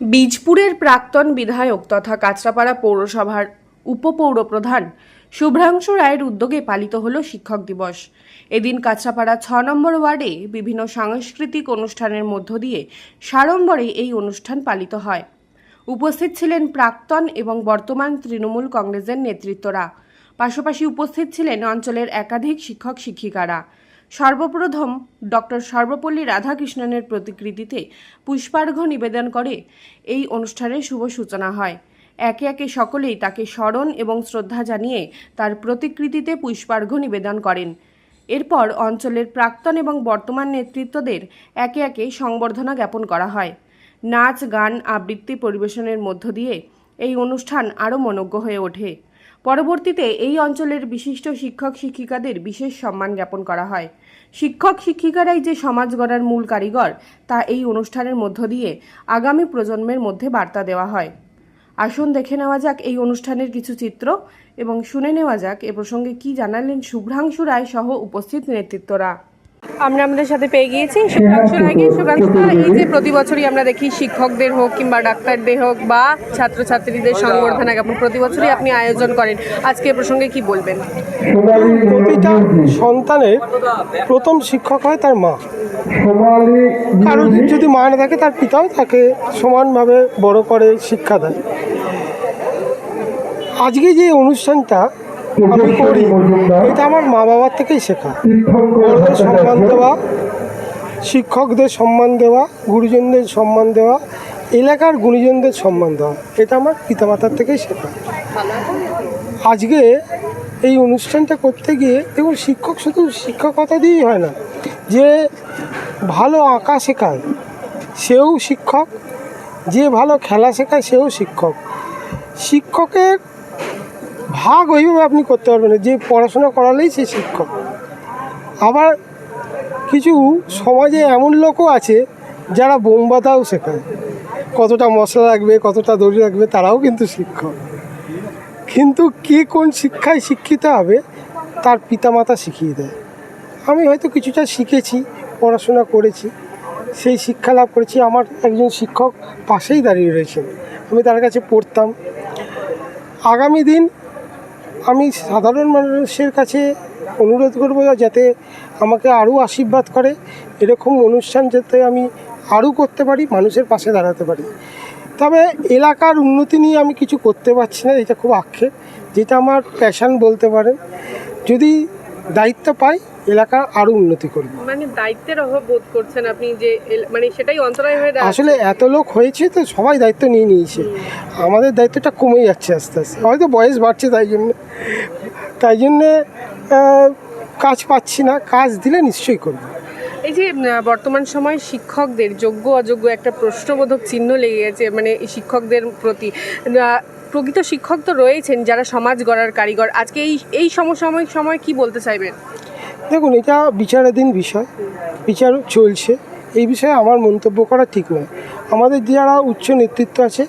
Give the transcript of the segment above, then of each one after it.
বীজপুরের প্রাক্তন বিধায়ক তথা কাঁচরাপাড়া পৌরসভার উপপৌর প্রধান শুভ্রাংশু রায়ের উদ্যোগে পালিত হল শিক্ষক দিবস। এদিন কাঁচরাপাড়া ছ নম্বর ওয়ার্ডে বিভিন্ন সাংস্কৃতিক অনুষ্ঠানের মধ্য দিয়ে সাড়ম্বরে এই অনুষ্ঠান পালিত হয়। উপস্থিত ছিলেন প্রাক্তন এবং বর্তমান তৃণমূল কংগ্রেসের নেতৃত্বরা। পাশাপাশি উপস্থিত ছিলেন অঞ্চলের একাধিক শিক্ষক শিক্ষিকারা সর্বপ্রথম ডক্টর সর্বপল্লী রাধাকৃষ্ণনের প্রতিকৃতিতে পুষ্পার্ঘ্য নিবেদন করে। এই অনুষ্ঠানের শুভ সূচনা হয়। একে একে সকলেই তাকে স্মরণ এবং শ্রদ্ধা জানিয়ে তার প্রতিকৃতিতে পুষ্পার্ঘ্য নিবেদন করেন। এরপর অঞ্চলের প্রাক্তন এবং বর্তমান নেতৃত্বদের একে একে সংবর্ধনা জ্ঞাপন করা হয়। নাচ, গান, আবৃত্তি পরিবেশনের মধ্য দিয়ে এই অনুষ্ঠান আরও মনোজ্ঞ হয়ে ওঠে। পরবর্তীতে এই অঞ্চলের বিশিষ্ট শিক্ষক শিক্ষিকাদের বিশেষ সম্মান জ্ঞাপন করা হয়। শিক্ষক শিক্ষিকারাই যে সমাজ গড়ার মূল কারিগর, তা এই অনুষ্ঠানের মধ্য দিয়ে আগামী প্রজন্মের মধ্যে বার্তা দেওয়া হয়। আসুন দেখে নেওয়া যাক এই অনুষ্ঠানের কিছু চিত্র এবং শুনে নেওয়া যাক এ প্রসঙ্গে কি জানালেন শুভ্রাংশু রায় সহ উপস্থিত নেতৃত্বরা। আমরা আমাদের সাথে পেয়ে গিয়েছি। রায়, এই যে প্রতি বছরই আমরা দেখি শিক্ষকদের হোক কিংবা ডাক্তারদের হোক বা ছাত্রছাত্রীদের সংবর্ধনা জ্ঞাপন প্রতি বছরই আপনি আয়োজন করেন। আজকে এ প্রসঙ্গে কি বলবেন? প্রতিটা সন্তানের প্রথম শিক্ষক হয় তার মা। কারও যদি মা না থাকে তার পিতাও তাকে সমানভাবে বড় করে শিক্ষা দেয়। আজকে যে অনুষ্ঠানটা আমি করি। এটা আমার মা বাবার থেকেই শেখা। বড়দের সম্মান দেওয়া শিক্ষকদের সম্মান দেওয়া গুরুজনদের সম্মান দেওয়া এলাকার গুণীজনদের সম্মান দেওয়া এটা আমার পিতামাতার থেকেই শেখা। আজকে এই অনুষ্ঠানটা করতে গিয়ে দেখুন শিক্ষক শুধু শিক্ষকতা দিয়েই হয় না যে ভালো আঁকা শেখায় সেও শিক্ষক যে ভালো খেলা শেখায় সেও শিক্ষক। শিক্ষকের ভাগ ওইভাবে আপনি করতে পারবেন না। যে পড়াশোনা করালেই সে শিক্ষক। আবার কিছু সমাজে এমন লোকও আছে যারা বোমবাতাও শেখায়। কতটা মশলা লাগবে, কতটা দড়ি লাগবে, তারাও কিন্তু শিক্ষক। কিন্তু কে কোন শিক্ষায় শিক্ষিত হবে, তার পিতামাতা শিখিয়ে দেয়। আমি হয়তো কিছুটা শিখেছি, পড়াশোনা করেছি, সেই শিক্ষা লাভ করেছি, আমার একজন শিক্ষক পাশেই দাঁড়িয়ে রয়েছেন। আমি তার কাছে পড়তাম। আগামী দিন আমি সাধারণ মানুষের কাছে অনুরোধ করব যাতে আমাকে আরও আশীর্বাদ করে। এরকম অনুষ্ঠান যাতে আমি আরও করতে পারি, মানুষের পাশে দাঁড়াতে পারি। তবে এলাকার উন্নতি নিয়ে আমি কিছু করতে পারছি না, এটা খুব আক্ষেপ। যেটা আমার প্যাশান বলতে পারেন। যদি দায়িত্ব পাই এলাকা আরও উন্নতি করবে। মানে দায়িত্বের অভাব বোধ করছেন আপনি যে মানে সেটাই অন্তরায় হয়ে। আসলে এত লোক হয়েছে তো সবাই দায়িত্ব নিয়ে নিয়েছে। আমাদের দায়িত্বটা কমে যাচ্ছে আস্তে আস্তে। হয়তো বয়স বাড়ছে তাই জন্য। তাই জন্যে কাজ পাচ্ছি না। কাজ দিলে নিশ্চয়ই করব। এই যে বর্তমান সময় শিক্ষকদের যোগ্য অযোগ্য একটা প্রশ্নবোধক চিহ্ন লেগে গেছে মানে এই শিক্ষকদের প্রতি। প্রকৃত শিক্ষক তো রয়েছেন যারা সমাজ গড়ার কারিগর। আজকে এই এই সমসাময়িক সময় কি বলতে চাইবেন? দেখুন এটা বিচারাধীন বিষয়। বিচার চলছে। এই বিষয়ে আমার মন্তব্য করা ঠিক নয়। আমাদের যারা উচ্চ নেতৃত্ব আছে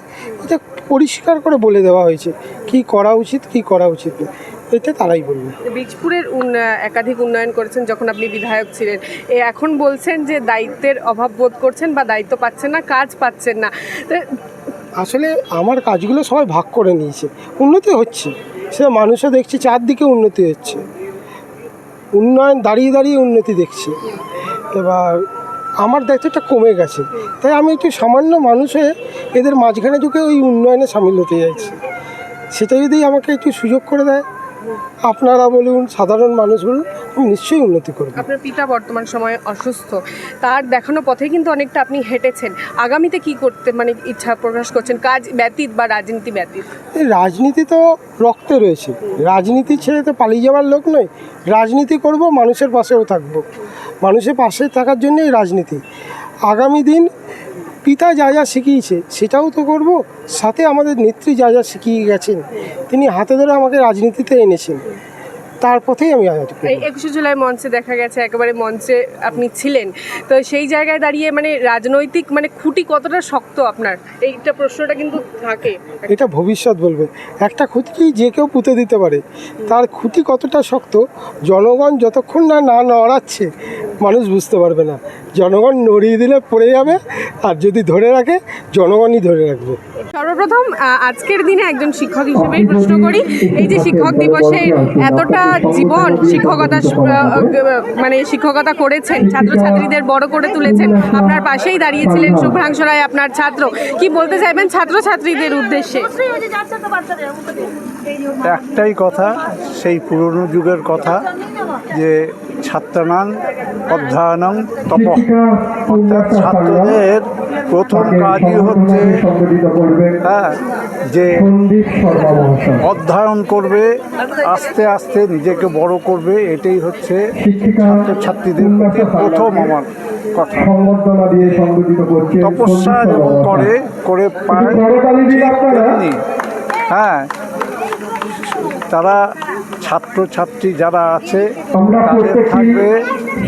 এটা পরিষ্কার করে বলে দেওয়া হয়েছে। কি করা উচিত কি করা উচিত না এটা তারাই বলবে। বীজপুরের একাধিক উন্নয়ন করেছেন যখন আপনি বিধায়ক ছিলেন। এ এখন বলছেন যে দায়িত্বের অভাব বোধ করছেন বা দায়িত্ব পাচ্ছেন না কাজ পাচ্ছেন না। আসলে আমার কাজগুলো সবাই ভাগ করে নিয়েছে। উন্নতি হচ্ছে। সেটা মানুষও দেখছে চারদিকে উন্নতি হচ্ছে। উন্নয়ন, দাঁড়িয়ে দাঁড়িয়ে উন্নতি দেখছি। এবার আমার দায়িত্বটা কমে গেছে। তাই আমি একটু সামান্য মানুষ হয়ে এদের মাঝখানে ঢুকে ওই উন্নয়নে সামিল হতে চাইছি। সেটা যদি আমাকে একটু সুযোগ করে দেয় আপনারা বলুন সাধারণ মানুষ বলুন নিশ্চয়ই উন্নতি করব আপনার পিতা বর্তমান সময়ে অসুস্থ। তার দেখানো পথে কিন্তু অনেকটা আপনি হেঁটেছেন। আগামীতে কি করতে মানে ইচ্ছা প্রকাশ করছেন? কাজ ব্যতীত বা রাজনীতি ব্যতীত? রাজনীতি তো রক্তে রয়েছে। রাজনীতি ছেড়ে তো পালিয়ে যাওয়ার লোক নয়। রাজনীতি করব মানুষের পাশেও থাকব। মানুষের পাশে থাকার জন্যই রাজনীতি। আগামী দিন পিতা যা যা শিখিয়েছে সেটাও তো করব সাথে আমাদের নেত্রী যা যা শিখিয়ে গেছেন তিনি হাতে ধরে আমাকে রাজনীতিতে এনেছেন। তার পথেই আমি একুশে জুলাই মঞ্চে দেখা গেছে একেবারে মঞ্চে আপনি ছিলেন। তো সেই জায়গায় দাঁড়িয়ে মানে রাজনৈতিক মানে খুঁটি কতটা শক্ত আপনার? এইটা প্রশ্নটা কিন্তু থাকে। এটা ভবিষ্যৎ বলবে। একটা খুঁটি যে কেউ পুঁতে দিতে পারে? তার খুঁটি কতটা শক্ত? জনগণ যতক্ষণ না না নড়াচ্ছে মানুষ বুঝতে পারবে না। জনগণ নড়িয়ে দিলে পড়ে যাবে, আর যদি ধরে রাখে, জনগণই ধরে রাখবে। সর্বপ্রথম আজকের দিনে একজন শিক্ষক হিসেবেই প্রশ্ন করি, এই যে শিক্ষক দিবসে এতটা জীবন শিক্ষকতা মানে শিক্ষকতা করেছেন, ছাত্রছাত্রীদের বড় করে তুলেছেন, আপনার পাশেই দাঁড়িয়েছিলেন শুভ্রাংশ রায় আপনার ছাত্র। কি বলতে চাইবেন ছাত্রছাত্রীদের উদ্দেশ্যে? একটাই কথা, সেই পুরনো যুগের কথা, যে ছাত্রানাং অধ্যয়নং তপ। অর্থাৎ ছাত্রদের প্রথম কাজই হচ্ছে হ্যাঁ যে অধ্যয়ন করবে, আস্তে আস্তে নিজেকে বড় করবে, এটাই হচ্ছে ছাত্রছাত্রীদের প্রথম আমার কথা। তপস্যা করে করে পায় হ্যাঁ তারা ছাত্রছাত্রী যারা আছে তাদের থাকবে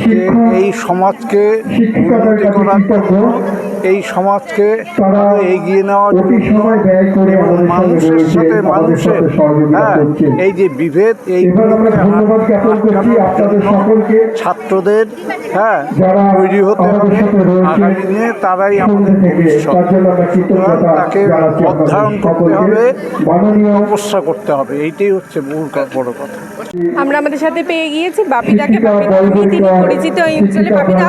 যে এই সমাজকে উন্নতি করার জন্য এই সমাজকে এগিয়ে নেওয়ার জন্য মানুষের সাথে মানুষের হ্যাঁ এই যে বিভেদ এই ছাত্রদের হ্যাঁ তৈরি হতে হবে আগামী দিনে তারাই আমাদের ভবিষ্যৎ। তাকে অধ্যয়ন করতে হবে তপস্যা করতে হবে এইটাই হচ্ছে মূল বড় কথা। আমরা আমাদের সাথে পেয়ে গিয়েছি বাপিদাকে। বাপিদা তিনি পরিচিত এই অঞ্চলে বাপিদা।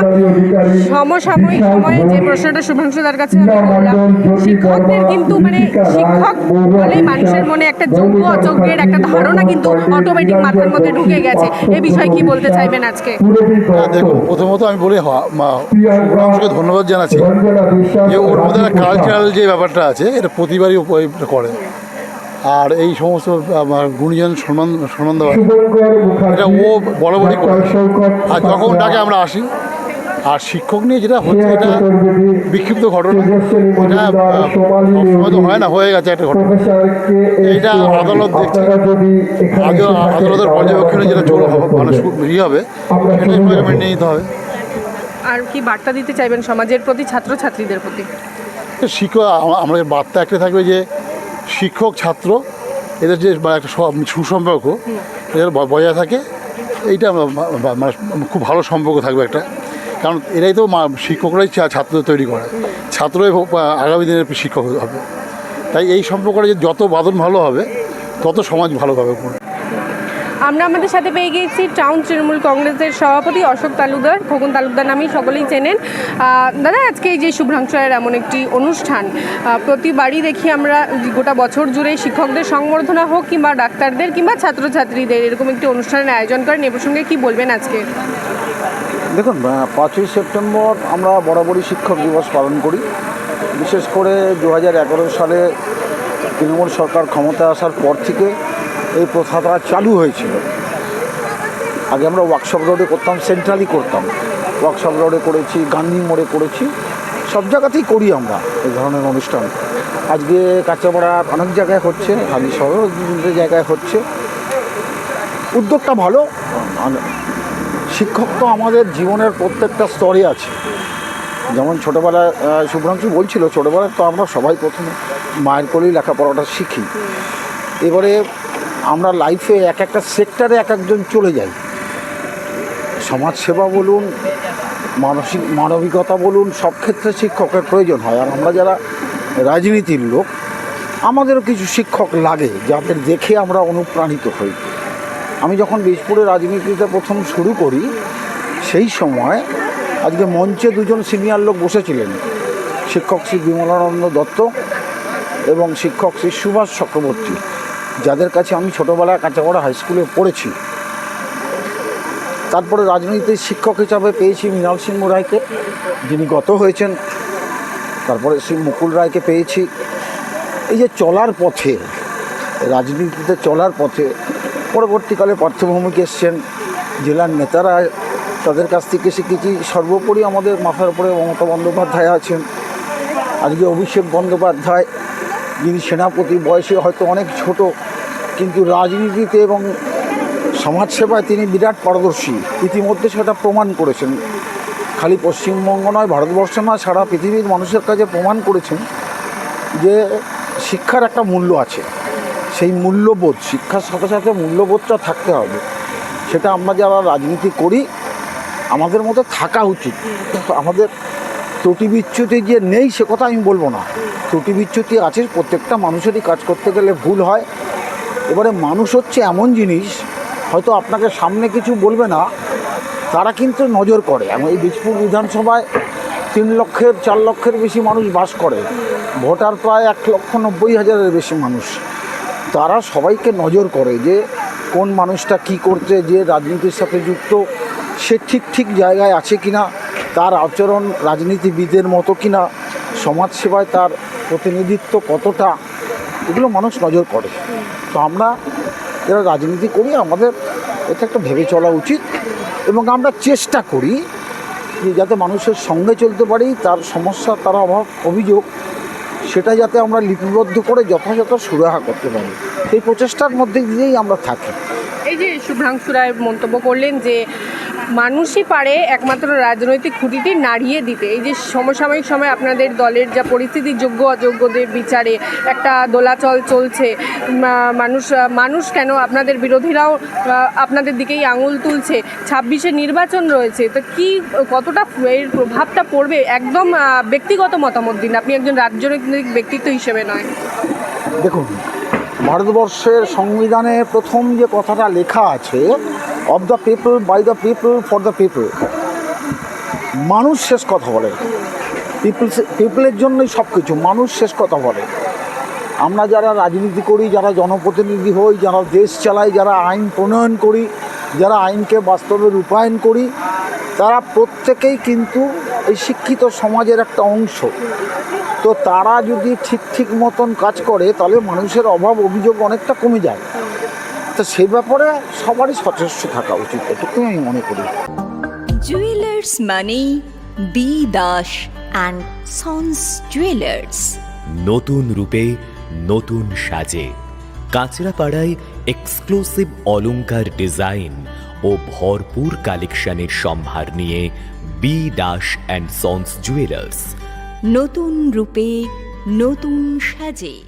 সমসাময়িক সময়ে যে প্রশ্নটা শুভ্রাংশুদার কাছে আমি করলাম শিক্ষকদের কিন্তু মানে শিক্ষক বলেই মানুষের মনে একটা যোগ্য অযোগ্যের একটা ধারণা কিন্তু অটোমেটিক মাথার মধ্যে ঢুকে গেছে। এই বিষয়ে কি বলতে চাইবেন আজকে? হ্যাঁ, দেখুন প্রথমত আমি বলি হ- ধন্যবাদ জানাচ্ছি যে ওর মধ্যে কালচারাল যে ব্যাপারটা আছে এটা প্রতিবারই করে। আর এই সমস্ত গুণীজন সম্মান সম্মান দেওয়া এটা ও বরাবরই করে। আর যখন ডাকে আমরা আসি আর শিক্ষক নিয়ে যেটা হচ্ছে এটা বিক্ষিপ্ত ঘটনা। এটা সবসময় তো হয় না হয়ে গেছে একটা ঘটনা। এইটা আদালত দেখছে। আদালতের পর্যবেক্ষণে যেটা চলে হবে মানে ইয়ে হবে সেটাই আমাকে মেনে নিতে হবে। আর কি বার্তা দিতে চাইবেন সমাজের প্রতি ছাত্রছাত্রীদের প্রতি? শিক্ষক আমাদের বার্তা একটা থাকবে যে শিক্ষক, ছাত্র, এদের যে একটা সুসম্পর্ক, এদের বজায় থাকে, এইটা মানে খুব ভালো সম্পর্ক থাকবে একটা। কারণ এরাই তো শিক্ষকরাই ছাত্র ছাত্রদের তৈরি করে। ছাত্রই আগামী দিনের শিক্ষক হবে। তাই এই সম্পর্কটা যত বাদন ভালো হবে, তত সমাজ ভালো হবে। আমরা আমাদের সাথে পেয়ে গিয়েছি টাউন তৃণমূল কংগ্রেসের সভাপতি অশোক তালুকদার, খোকন তালুকদার নামেই সকলেই চেনেন। দাদা, আজকে এই যে শুভ্রাংশ রায়ের এমন একটি অনুষ্ঠান প্রতিবারই দেখি আমরা গোটা বছর জুড়ে শিক্ষকদের সংবর্ধনা হোক কিংবা ডাক্তারদের কিংবা ছাত্রছাত্রীদের এরকম একটি অনুষ্ঠানের আয়োজন করেন, এ প্রসঙ্গে কী বলবেন আজকে? দেখুন পাঁচই সেপ্টেম্বর আমরা বরাবরই শিক্ষক দিবস পালন করি। বিশেষ করে দু হাজার এগারো সালে তৃণমূল সরকার ক্ষমতায় আসার পর থেকে এই প্রথাটা চালু হয়েছিল। আগে আমরা ওয়ার্কশপ রোডে করতাম সেন্ট্রালি করতাম। ওয়ার্কশপ রোডে করেছি গান্ধী মোড়ে করেছি। সব জায়গাতেই করি আমরা এই ধরনের অনুষ্ঠান। আজকে কাঁচাপাড়ার অনেক জায়গায় হচ্ছে শহরেও বিভিন্ন জায়গায় হচ্ছে। উদ্যোগটা ভালো। শিক্ষক তো আমাদের জীবনের প্রত্যেকটা স্তরে আছে। যেমন ছোটোবেলায় শুভ্রাংশু বলছিল, ছোটোবেলায় তো আমরা সবাই প্রথমে মায়ের কোলেই লেখাপড়াটা শিখি। এবারে আমরা লাইফে এক একটা সেক্টরে এক একজন চলে যাই। সমাজসেবা বলুন, মানসিক, মানবিকতা বলুন, সব ক্ষেত্রে শিক্ষকের প্রয়োজন হয়। আর আমরা যারা রাজনীতির লোক, আমাদেরও কিছু শিক্ষক লাগে, যাদের দেখে আমরা অনুপ্রাণিত হই। আমি যখন বীজপুরে রাজনীতিতে প্রথম শুরু করি, সেই সময় আজকে মঞ্চে দুজন সিনিয়র লোক বসেছিলেন। শিক্ষক শ্রী বিমলানন্দ দত্ত এবং শিক্ষক শ্রী সুভাষ চক্রবর্তী। যাদের কাছে আমি ছোটোবেলায় কাঁচাপাড়া হাই স্কুলে পড়েছি, তারপরে রাজনীতির শিক্ষক হিসাবে পেয়েছি মৃণাল সিংহ রায়কে, যিনি গত হয়েছেন, তারপরে শ্রী মুকুল রায়কে পেয়েছি। এই যে চলার পথে, রাজনীতিতে চলার পথে, পরবর্তীকালে পার্থভূমিক এসছেন, জেলার নেতারা তাদের কাছ থেকে শিখেছি, সর্বোপরি আমাদের মাথার উপরে মমতা বন্দ্যোপাধ্যায় আছেন, আজকে অভিষেক বন্দ্যোপাধ্যায় যিনি সেনাপতি, বয়সে হয়তো অনেক ছোট, কিন্তু রাজনীতিতে এবং সমাজসেবায় তিনি বিরাট পারদর্শী। ইতিমধ্যে সেটা প্রমাণ করেছেন। খালি পশ্চিমবঙ্গ নয়, ভারতবর্ষ নয়, সারা পৃথিবীর মানুষের কাছে প্রমাণ করেছেন যে শিক্ষার একটা মূল্য আছে। সেই মূল্যবোধ, শিক্ষার সাথে সাথে মূল্যবোধটা থাকতে হবে। সেটা আমরা যারা রাজনীতি করি, আমাদের মধ্যে থাকা উচিত। আমাদের ত্রুটি বিচ্যুতি যে নেই, সে কথা আমি বলব না। ত্রুটি বিচ্যুতি আছে, প্রত্যেকটা মানুষেরই কাজ করতে গেলে ভুল হয়। এবারে মানুষ হচ্ছে এমন জিনিস, হয়তো আপনাকে সামনে কিছু বলবে না, তারা কিন্তু নজর করে। এবং এই বীজপুর বিধানসভায় তিন লক্ষের, চার লক্ষের বেশি মানুষ বাস করে। ভোটার প্রায় এক লক্ষ নব্বই হাজারের বেশি মানুষ। তারা সবাইকে নজর করে যে কোন মানুষটা কি করছে, যে রাজনীতির সাথে যুক্ত, সে ঠিক ঠিক জায়গায় আছে কিনা। তার আচরণ রাজনীতিবিদের মতো কিনা, সমাজসেবায় তার প্রতিনিধিত্ব কতটা, এগুলো মানুষ নজর করে। তো আমরা যারা রাজনীতি করি, আমাদের এটা একটা ভেবে চলা উচিত এবং আমরা চেষ্টা করি যে যাতে মানুষের সঙ্গে চলতে পারি, তার সমস্যা, তার অভাব, অভিযোগ, সেটা যাতে আমরা লিপিবদ্ধ করে যথাযথ সুরাহা করতে পারি। সেই প্রচেষ্টার মধ্যে দিয়েই আমরা থাকি। এই যে শুভ্রাংশু রায় মন্তব্য করলেন যে মানুষই পারে একমাত্র রাজনৈতিক খুঁটিটি নাড়িয়ে দিতে। এই যে সমসাময়িক সময় আপনাদের দলের যা পরিস্থিতি, যোগ্য, অযোগ্যদের বিচারে একটা দোলাচল চলছে। মানুষ মানুষ কেন আপনাদের বিরোধীরাও আপনাদের দিকেই আঙুল তুলছে? ছাব্বিশে নির্বাচন রয়েছে, তো কি, কতটা এর প্রভাবটা পড়বে? একদম ব্যক্তিগত মতামত দিন। আপনি একজন রাজনৈতিক ব্যক্তিত্ব হিসেবে নয়। দেখুন, ভারতবর্ষের সংবিধানে প্রথম যে কথাটা লেখা আছে of the people by the people for the people মানুষ শেষ কথা বলে। পিপল পিপলের জন্যই সব কিছু মানুষ শেষ কথা বলে। আমরা যারা রাজনীতি করি, যারা জনপ্রতিনিধি হই, যারা দেশ চালাই, যারা আইন প্রণয়ন করি, যারা আইনকে বাস্তবে রূপায়ণ করি, তারা প্রত্যেকেই কিন্তু এই শিক্ষিত সমাজের একটা অংশ। তো তারা যদি ঠিক ঠিক মতন কাজ করে, তাহলে মানুষের অভাব, অভিযোগ অনেকটা কমে যায়। তো সে ব্যাপারে সবারই সচেষ্ট থাকা উচিত এটুকুই আমি মনে করি। জুয়েলার্স মানে B Das and sons jewellers নতুন রূপে নতুন সাজে। কাঁচরাপাড়ায় এক্সক্লুসিভ অলংকার ডিজাইন ও ভরপুর কালেকশনের সম্ভার নিয়ে B Das and sons jewellers নতুন রূপে নতুন সাজে।